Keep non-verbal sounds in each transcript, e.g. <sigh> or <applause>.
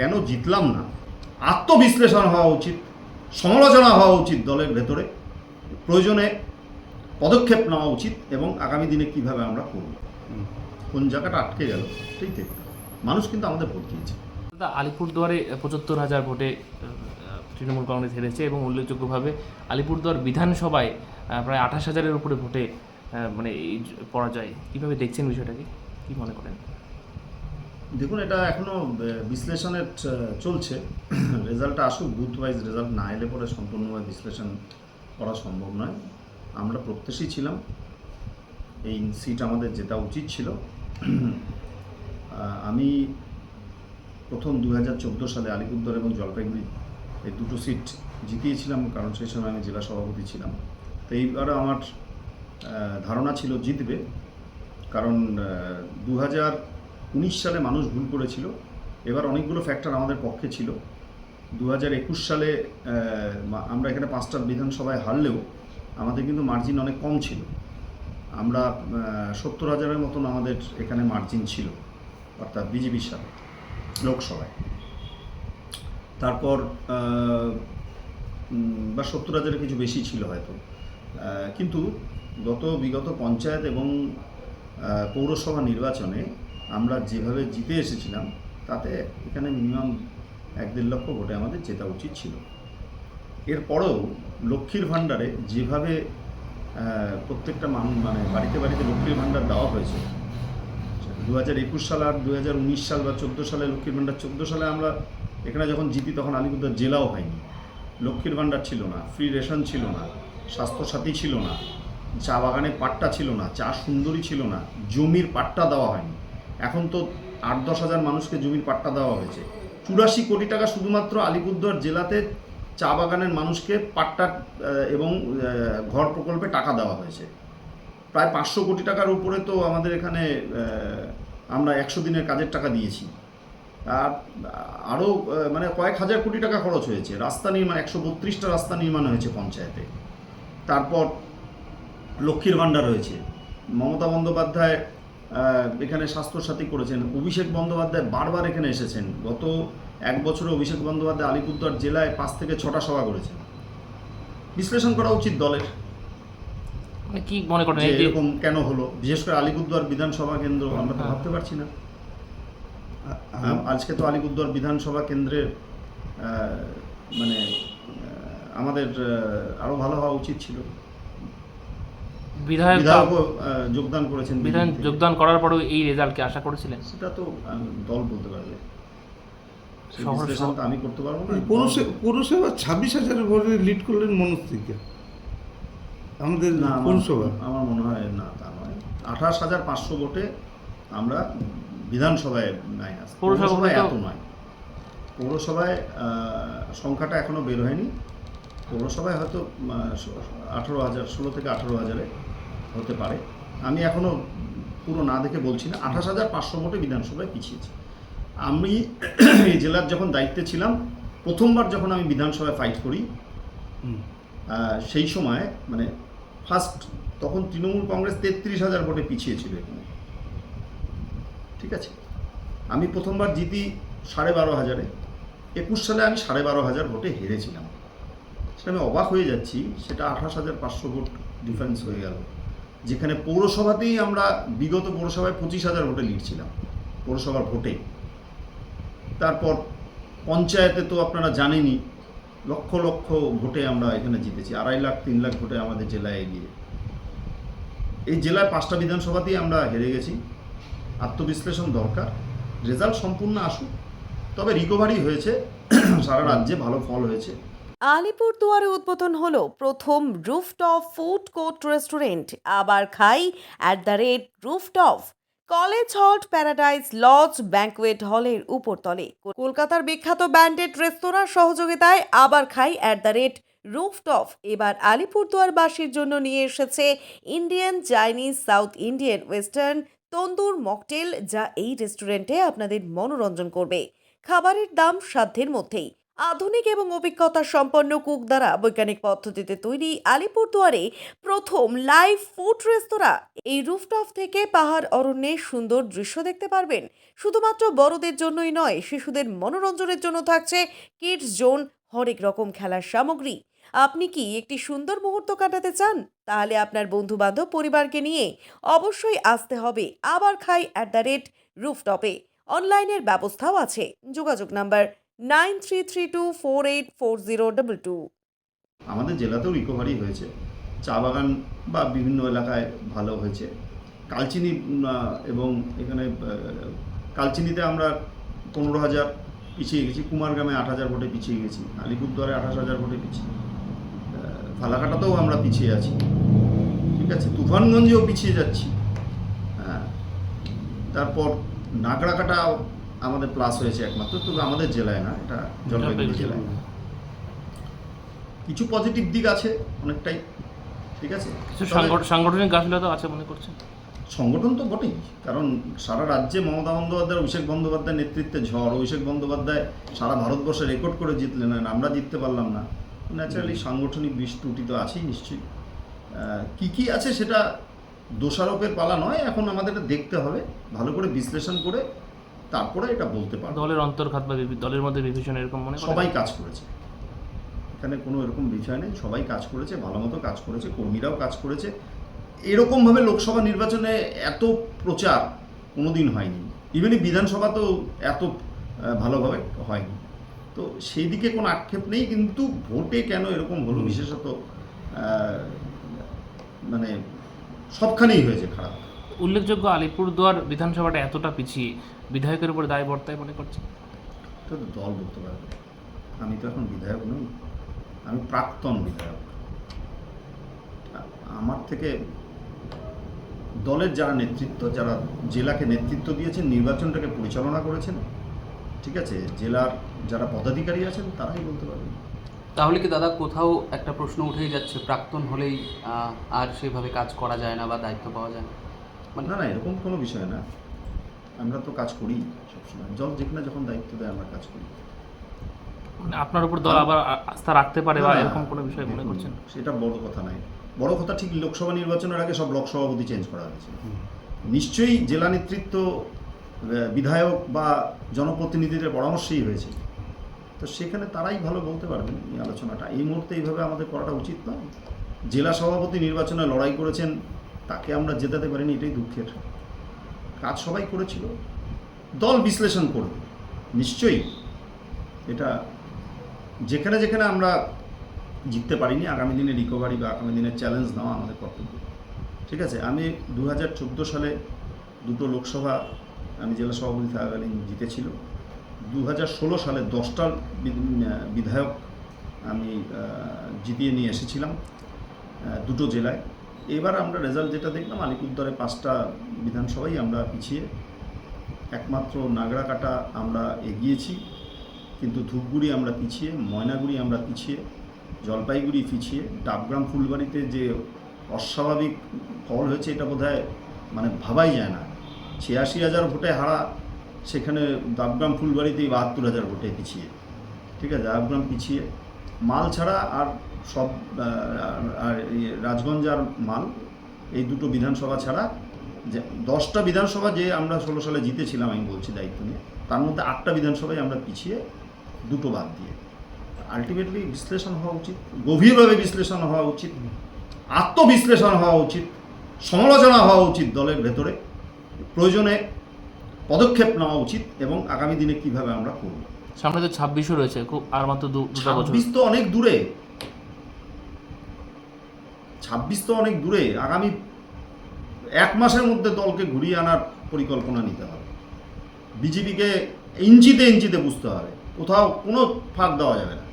কেন জিতলাম না? আত্মবিশ্লেষণ হওয়া উচিত, সমালোচনা হওয়া উচিত দলের ভেতরে, প্রয়োজনে পদক্ষেপ নেওয়া উচিত এবং আগামী দিনে কীভাবে আমরা করব? কোন জায়গাটা আটকে গেল দেখতে হবে। মানুষ কিন্তু আমাদের ভোট দিয়েছে। আলিপুরদুয়ারে পঁচাত্তর হাজার ভোটে তৃণমূল কংগ্রেস হেরেছে এবং উল্লেখযোগ্যভাবে আলিপুরদুয়ার বিধানসভায় প্রায় আঠাশ হাজারের উপরে ভোটে মানে এই পরাজয়। কীভাবে দেখছেন বিষয়টাকে? কী মনে করেন? দেখুন এটা এখনও আহ, বিশ্লেষণের চলছে। <clears throat> রেজাল্টটা আসুক বুথ ওয়াইজ রেজাল্ট না এলে পরে সম্পূর্ণভাবে বিশ্লেষণ করা সম্ভব নয়। আমরা প্রত্যাশী ছিলাম। এই সিট আমাদের জেতা উচিত ছিল। <clears throat> আমি প্রথম দু হাজার চোদ্দ সালে আলিপুরদুয়ার এবং জলপাইগুড়ি এই দুটো সিট জিতিয়েছিলাম কারণ সেই সময় আমি জেলা সভাপতি ছিলাম। তো এইবারে আমার ধারণা ছিল জিতবে। কারণ দু হাজার উনিশ সালে মানুষ ভুল করেছিল। এবার অনেকগুলো ফ্যাক্টর আমাদের পক্ষে ছিল। দু হাজার একুশ সালে আমরা এখানে পাঁচটা বিধানসভায় হারলেও আমাদের কিন্তু মার্জিন অনেক কম ছিল। আমরা সত্তর হাজারের মতন আমাদের এখানে মার্জিন ছিল, অর্থাৎ বিজেপির সাথে, লোকসভায়। তারপর বা সত্তর হাজারের কিছু বেশি ছিল হয়তো। কিন্তু গত বিগত পঞ্চায়েত এবং পৌরসভা নির্বাচনে আমরা যেভাবে জিতে এসেছিলাম, তাতে এখানে মিনিমাম এক দেড় লক্ষ ভোটে আমাদের জেতা উচিত ছিল। এরপরেও লক্ষ্মীর ভাণ্ডারে যেভাবে প্রত্যেকটা মানুষ মানে বাড়িতে বাড়িতে লক্ষ্মীর ভাণ্ডার দেওয়া হয়েছে দু হাজার একুশ সাল আর দু হাজার উনিশ সাল বা চোদ্দ সালে লক্ষ্মীর ভাণ্ডার, চোদ্দ সালে আমরা এখানে যখন জিতি তখন আলিপুরদুয়ার জেলাও হয়নি। লক্ষ্মীর ভাণ্ডার ছিল না ফ্রি রেশন ছিল না, স্বাস্থ্যসাথী ছিল না, চা বাগানে পাট্টা ছিল না, চা সুন্দরী ছিল না, জমির পাট্টা দেওয়া হয়নি। এখন তো আট দশ হাজার মানুষকে জমির পাট্টা দেওয়া হয়েছে। চুরাশি কোটি টাকা শুধুমাত্র আলিপুরদুয়ার জেলাতে চা বাগানের মানুষকে পাট্টা এবং ঘর প্রকল্পে টাকা দেওয়া হয়েছে। প্রায় পাঁচশো কোটি টাকার উপরে তো আমাদের এখানে আমরা একশো দিনের কাজের টাকা দিয়েছি। আর, আরও মানে কয়েক হাজার কোটি টাকা খরচ হয়েছে। রাস্তা নির্মাণ, একশো বত্রিশটা রাস্তা নির্মাণ হয়েছে পঞ্চায়েতে। তারপর লক্ষ্মীর ভাণ্ডার রয়েছে মমতা বন্দ্যোপাধ্যায় এখানে স্বাস্থ্যসাথী করেছেন। অভিষেক বন্দ্যোপাধ্যায় বারবার এখানে এসেছেন। গত এক বছরে অভিষেক বন্দ্যোপাধ্যায় আলিপুরদুয়ার জেলায় পাঁচ থেকে ছটা সভা করেছেন। বিশ্লেষণ করা উচিত দলের মানে কি মনে করেন? এরকম কেন হলো? বিশেষ করে আলিপুরদুয়ার বিধানসভা কেন্দ্র আমরা তো হ্যাঁ। ভাবতে পারছি না। আজকে তো আলিপুরদুয়ার বিধানসভা কেন্দ্রের আহ, মানে আমাদের আহ, আরও ভালো হওয়া উচিত ছিল। বিধায়ক যোগদান করেছেন থেকে। যোগদান করার পরেও এই রেজাল্টকে আশা করেছিলেন? সেটা তো দল বলতে পারবে। আমি করতে পারব না। পৌরসভা ছাব্বিশ হাজারের ভোটে লিড করলেন মনোজ থেকে আমাদের না পৌরসভা। আমার মনে হয় না তা নয়। আঠাশ হাজার পাঁচশো ভোটে আমরা বিধানসভায় পৌরসভা পৌরসভায় এত নয়। পৌরসভায় সংখ্যাটা এখনও বের হয়নি। পৌরসভায় হয়তো আঠেরো হাজার ষোলো থেকে আঠেরো হাজারে হতে পারে। আমি এখনও পুরো না দেখে বলছি না আঠাশ হাজার পাঁচশো ভোটে বিধানসভায় পিছিয়েছি। আমি এই জেলার যখন দায়িত্বে ছিলাম প্রথমবার যখন আমি বিধানসভায় ফাইট করি সেই সময় মানে ফার্স্ট তখন তৃণমূল কংগ্রেস তেত্রিশ হাজার ভোটে পিছিয়ে ছিল এখানে। ঠিক আছে? আমি প্রথমবার জিতি সাড়ে বারো হাজারে একুশ সালে আমি সাড়ে বারো হাজার ভোটে হেরেছিলাম। সেটা আমি অবাক হয়ে যাচ্ছি, সেটা আঠাশ হাজার পাঁচশো ভোট ডিফারেন্স হয়ে গেল। যেখানে পৌরসভাতেই আমরা বিগত পৌরসভায় পঁচিশ হাজার ভোটে লিড ছিলাম, পৌরসভার ভোটে। তারপর পঞ্চায়েতে তো আপনারা জানেনই, লক্ষ লক্ষ ভোটে আমরা এখানে জিতেছি, আড়াই লাখ, তিন লাখ ভোটে আমাদের জেলায় এগিয়ে। এই জেলায় পাঁচটা বিধানসভাতেই আমরা হেরে গেছি। আত্মবিশ্লেষণ দরকার রেজাল্ট সম্পূর্ণ আসুক, তবে রিকভারি হয়েছে, সারা রাজ্যে ভালো ফল হয়েছে। আলিপুরদুয়ারে উদ্বোধন হলো প্রথম রুফটপ ফুড কোর্ট রেস্টুরেন্ট আবার খাই at the rate rooftop College Halt Paradise Lodge banquet হলের উপরতলে। কলকাতার বিখ্যাত ব্যান্ডেড রেস্তোরাঁর সহযোগিতায় আবার খাই অ্যাট দ্য রেট রুফটপ এবার আলিপুরদুয়ারবাসীর জন্য নিয়ে এসেছে Indian Chinese South Indian western tandoor mocktail, যা এই রেস্টুরেন্টে আপনাদের মনোরঞ্জন করবে। খাবারের দাম সাধ্যের মধ্যেই। আধুনিক এবং অভিজ্ঞতা সম্পন্ন কুক দ্বারা বৈজ্ঞানিক পদ্ধতিতে তৈরি আলিপুরদুয়ারে প্রথম লাইভ ফুড রেস্তোরাঁ। এই রুফটপ থেকে পাহাড় অরণ্যের সুন্দর দৃশ্য দেখতে পারবেন। শুধুমাত্র বড়দের জন্যই নয়, শিশুদের মনোরঞ্জনের জন্য থাকছে কিডস জোন, হরেক রকম খেলার সামগ্রী। আপনি কি একটি সুন্দর মুহূর্ত কাটাতে চান? তাহলে আপনার বন্ধু বান্ধব পরিবারকে নিয়ে অবশ্যই আসতে হবে আবার খাই অ্যাট দ্য রেট রুফটপে। অনলাইনের ব্যবস্থাও আছে। যোগাযোগ number nine three three two four eight four zero double two. আমাদের জেলাতেও রিকভারি হয়েছে। চা বাগান বা বিভিন্ন এলাকায় ভালো হয়েছে। কালচিনি এবং এখানে কালচিনিতে আমরা পনেরো হাজার পিছিয়ে গেছি। কুমারগ্রামে আট হাজার ভোটে পিছিয়ে গেছি। আলিপুরদুয়ারে আঠাশ হাজার ভোটে পিছিয়ে। ফালাকাটাতেও আমরা পিছিয়ে আছি। ঠিক আছে? তুফানগঞ্জেও পিছিয়ে যাচ্ছি। হ্যাঁ। তারপর নাগরাকাটা আমাদের প্লাস হয়েছে একমাত্র তবে আমাদের জেলায় না এটা জলপাইগুড়ি জেলায়। কিছু পজিটিভ দিক আছে অনেকটাই ঠিক আছে? কিছু সাংগঠনিক গাফিলতা আছে মনে করছেন? সংগঠন তো বটেই কারণ সারা রাজ্যে মমতা বন্দ্যোপাধ্যায় অভিষেক বন্দ্যোপাধ্যায়ের নেতৃত্বে ঝড় অভিষেক বন্দ্যোপাধ্যায় সারা ভারতবর্ষে রেকর্ড করে জিতলেন আমরা জিততে পারলাম না। ন্যাচারালি সাংগঠনিক বিষ ত্রুটি তো আছেই নিশ্চয়ই। কি কি আছে সেটা দোষারোপের পালা নয় এখন আমাদের দেখতে হবে ভালো করে বিশ্লেষণ করে তারপরে এটা বলতে পারব। দলের অন্তর্ঘাত বা দলের মধ্যে বিভীষণ এরকম মনে সবাই কাজ করেছে। এখানে কোনো এরকম বিষয় নেই সবাই কাজ করেছে ভালো মতো কাজ করেছে কর্মীরাও কাজ করেছে। এরকমভাবে লোকসভা নির্বাচনে এত প্রচার কোনোদিন হয়নি। ইভেন বিধানসভা তো এত ভালোভাবে হয়নি। তো সেই দিকে কোনো আক্ষেপ নেই কিন্তু ভোটে কেন এরকম হলো? বিশেষত মানে সবখানেই হয়েছে খারাপ। উল্লেখযোগ্য আলিপুরদুয়ার বিধানসভাটা এতটা পিছিয়ে। বিধায়কের উপর দায় বর্তায় মনে করছেন? তো দল বলতে পারবে আমি তো এখন বিধায়ক নই। আমি প্রাক্তন বিধায়ক। আমার থেকে দলের যারা নেতৃত্ব যারা জেলাকে নেতৃত্ব দিয়েছেন নির্বাচনটাকে পরিচালনা করেছেন ঠিক আছে? জেলার যারা পদাধিকারী আছেন তারাই বলতে পারবেন তাহলে কি দাদা কোথাও একটা প্রশ্ন উঠেই যাচ্ছে প্রাক্তন হলেই আর সেভাবে কাজ করা যায় না বা দায়িত্ব পাওয়া যায় না? না না এরকম কোনো বিষয় না। আমরা তো কাজ করি সবসময়। জল যেখানে যখন দায়িত্ব দেয় আমরা কাজ করি। মানে আপনার উপর দল আবার আস্থা রাখতে পারে বা এরকম কোনো বিষয় মনে করছেন? সেটা বড় কথা নয়। বড় কথা ঠিক লোকসভা নির্বাচনের আগে সব ব্লক সভাপতি চেঞ্জ করা হয়েছে। নিশ্চয়ই জেলা নেতৃত্ব বিধায়ক বা জনপ্রতিনিধিদের পরামর্শেই হয়েছে। তো সেখানে তারাই ভালো বলতে পারবেন এই আলোচনাটা। এই মুহূর্তে এইভাবে আমাদের করাটা উচিত নয়। জেলা সভাপতি নির্বাচনে লড়াই করেছেন তাকে আমরা জেতাতে পারিনি, এটাই দুঃখের। কাজ সবাই করেছিল। দল বিশ্লেষণ করবে। নিশ্চয়ই এটা যেখানে যেখানে আমরা জিততে পারিনি, আগামী দিনে রিকভারি বা আগামী দিনের চ্যালেঞ্জ নেওয়া আমাদের কর্তব্য। ঠিক আছে? আমি দু হাজার চোদ্দ সালে দুটো লোকসভা, আমি জেলা সভাপতি থাকাকালীন জিতেছিল। দু হাজার ষোলো সালে দশটা বিধায়ক আমি জিতিয়ে নিয়ে এসেছিলাম দুটো জেলায়। এবার আমরা রেজাল্ট যেটা দেখলাম, আলিপুরদুয়ারে পাঁচটা বিধানসভাই আমরা পিছিয়ে। একমাত্র নাগরাকাটা আমরা এগিয়েছি, কিন্তু ধূপগুড়ি আমরা পিছিয়ে, ময়নাগুড়ি আমরা পিছিয়ে, জলপাইগুড়ি পিছিয়ে, ডাবগ্রাম ফুলবাড়িতে যে অস্বাভাবিক ফল হয়েছে এটা বোধহয় মানে ভাবাই যায় না। ছিয়াশি হাজার ভোটে হারা, সেখানে ডাবগ্রাম ফুলবাড়িতেই বাহাত্তর হাজার ভোটে পিছিয়ে। ঠিক আছে, ডাবগ্রাম পিছিয়ে। মাল ছাড়া আর সব আহ, আর এই রাজগঞ্জ আর মাল এই দুটো বিধানসভা ছাড়া যে দশটা বিধানসভা যে আমরা ষোলো সালে জিতেছিলাম আমি বলছি দায়িত্ব নিয়ে তার মধ্যে আটটা বিধানসভায় আমরা পিছিয়ে দুটো বাদ দিয়ে। আলটিমেটলি বিশ্লেষণ হওয়া উচিত গভীরভাবে বিশ্লেষণ হওয়া উচিত আত্মবিশ্লেষণ হওয়া উচিত সমালোচনা হওয়া উচিত দলের ভেতরে প্রয়োজনে পদক্ষেপ নেওয়া উচিত এবং আগামী দিনে কীভাবে আমরা করব। সামনে তো ছাব্বিশও রয়েছে খুব আর মাত্র দু ছাব্বিশ তো অনেক দূরে ছাব্বিশ তো অনেক দূরে আগামী এক মাসের মধ্যে দলকে ঘুরিয়ে আনার পরিকল্পনা নিতে হবে। বিজেপিকে ইঞ্চিতে ইঞ্চিতে বুঝতে হবে কোথাও কোনো ফাঁক দেওয়া যাবে না।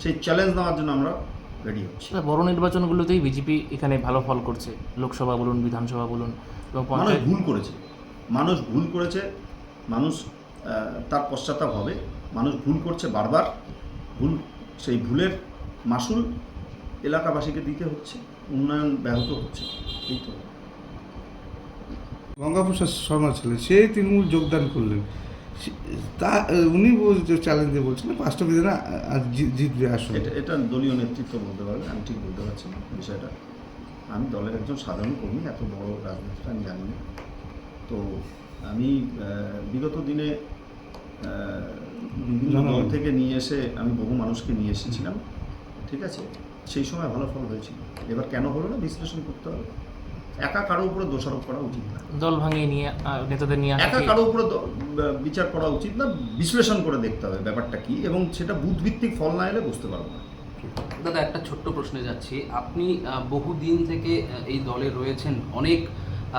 সেই চ্যালেঞ্জ নেওয়ার জন্য আমরা রেডি হচ্ছি। বড় নির্বাচনগুলোতেই বিজেপি এখানে ভালো ফল করছে। লোকসভা বলুন বিধানসভা বলুন এবং মানুষ ভুল করেছে। মানুষ ভুল করেছে মানুষ তার পশ্চাতাপ হবে। মানুষ ভুল করছে বারবার। ভুল সেই ভুলের মাসুল এলাকাবাসীকে দিতে হচ্ছে উন্নয়ন ব্যাহত হচ্ছে এই তো। গঙ্গাপ্রসাদ শর্মা ছিলেন সে তৃণমূল যোগদান করলেন। তা উনি চ্যালেঞ্জে বলছেন না পাঁচটা বিধানে জি- জিতবে আসলে। এটা এটা দলীয় নেতৃত্ব বলতে পারবে আমি ঠিক বলতে পারছি না বিষয়টা। আমি দলের একজন সাধারণ কর্মী এত বড় রাজনীতিটা আমি জানি না। তো আমি বিগত দিনে বিভিন্ন দল থেকে নিয়ে এসে আমি বহু মানুষকে নিয়ে এসেছিলাম। ঠিক আছে? সেই সময় ভালো ফল হয়েছিল। এবার কেন হলো না? বিশ্লেষণ করতে হবে। একা কারও উপরে দোষারোপ করা উচিত না। দল ভাঙিয়ে নিয়ে নেতাদের নিয়ে আসা একা কারও উপরে বিচার করা উচিত না। বিশ্লেষণ করে দেখতে হবে ব্যাপারটা কি এবং সেটা বুধভিত্তিক ফল না এলে বুঝতে পারব না। দাদা একটা ছোট্ট প্রশ্নে যাচ্ছি। আপনি বহুদিন থেকে এই দলে রয়েছেন অনেক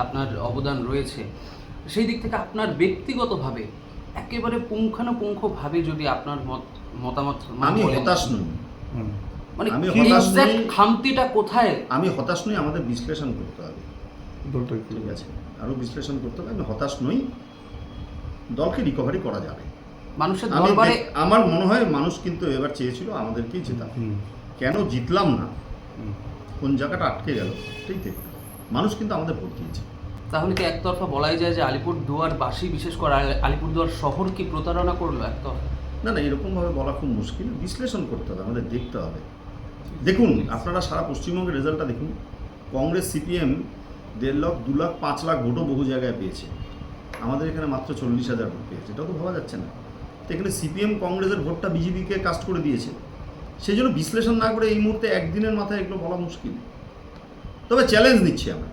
আপনার অবদান রয়েছে। সেই দিক থেকে আপনার ব্যক্তিগতভাবে একেবারে পুঙ্খানুপুঙ্খভাবে যদি আপনার মত মতামত মানে আমি হতাশ নই। হুম। মানে আমি হতাশ নই। খামতিটা কোথায়? আমি হতাশ নই আমাদের বিশ্লেষণ করতে হবে। ঠিক আছে? আরও বিশ্লেষণ করতে হবে আমি হতাশ নই। দলকে রিকভারি করা যাবে। মানুষের দরবারে আমার মনে হয় মানুষ কিন্তু এবার চেয়েছিল আমাদেরকেই জেতা কেন জিতলাম না? কোন জায়গাটা আটকে গেল? ঠিক ঠিক। মানুষ কিন্তু আমাদের ভোট দিয়েছে। তাহলে কি একতরফা বলাই যায় যে আলিপুর দুয়ারবাসী বিশেষ করে আলি- আলিপুরদুয়ার শহর কি প্রতারণা করল একতরফা? না না এরকমভাবে বলা খুব মুশকিল। বিশ্লেষণ করতে হবে আমাদের দেখতে হবে। দেখুন, আপনারা সারা পশ্চিমবঙ্গের রেজাল্টটা দেখুন। কংগ্রেস, সিপিএম দেড় লাখ, দু লাখ, পাঁচ লাখ ভোটও বহু জায়গায় পেয়েছে। আমাদের এখানে মাত্র চল্লিশ হাজার ভোট পেয়েছে। এটাও তো ভাবা যাচ্ছে না। তো এখানে সিপিএম কংগ্রেসের ভোটটা বিজেপিকে কাস্ট করে দিয়েছে। সেই জন্য বিশ্লেষণ না করে এই মুহূর্তে একদিনের মাথায় এগুলো বলা মুশকিল। তবে চ্যালেঞ্জ নিচ্ছি আমরা।